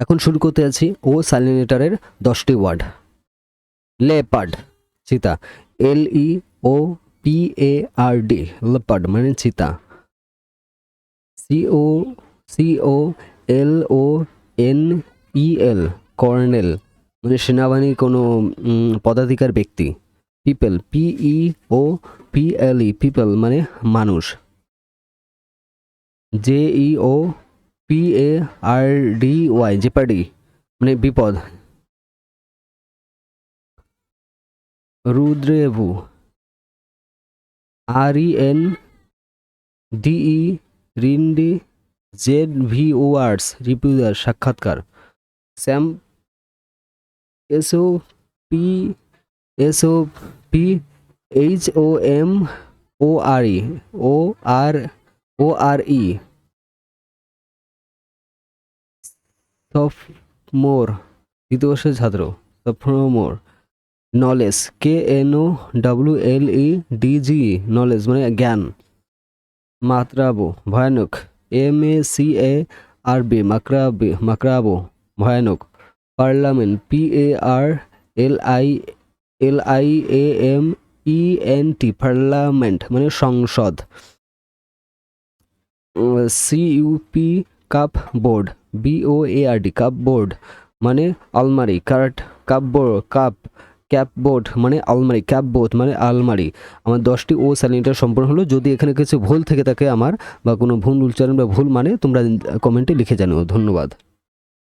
এখন শুরু করতে যাচ্ছি ও সাইলিনেটারের দশটি ওয়ার্ড। লেপার্ড, চিতা। L E O P A R D leopard মানে চিতা। C O C O L O N E L colonel মানে সেনাবাহিনীর কোনো পদাধিকার ব্যক্তি। People P E O P L E people মানে মানুষ। J E O P A R D Y jeopardy মানে বিপদ। Rendezvous R E N D E রিন্ডি Z V O আর্টস রিপিউজার সাক্ষাৎকার। Sam S O P S O P H O M O R E O R O R E sophomore দ্বিতীয় বর্ষের ছাত্র sophomore knowledge K N O W L E D G knowledge মানে জ্ঞান। মাত্রাবো ভয়ানক M A C A R B macabre macabre ভয়ানক। Parliament P A R L I L I A M E N T parliament মানে সংসদ। C U P cupboard B O A R D cupboard মানে আলমারি cart cupboard cup ক্যাপবোর্ড মানে আলমারি ক্যাপবোর্ড মানে আলমারি। আমার দশটি ও স্যানিটার সম্পূর্ণ হলো। যদি এখানে কিছু ভুল থেকে থাকে আমার বা কোনো ভুল উচ্চারণ বা ভুল মানে তোমরা কমেন্টে লিখে জানো ধন্যবাদ।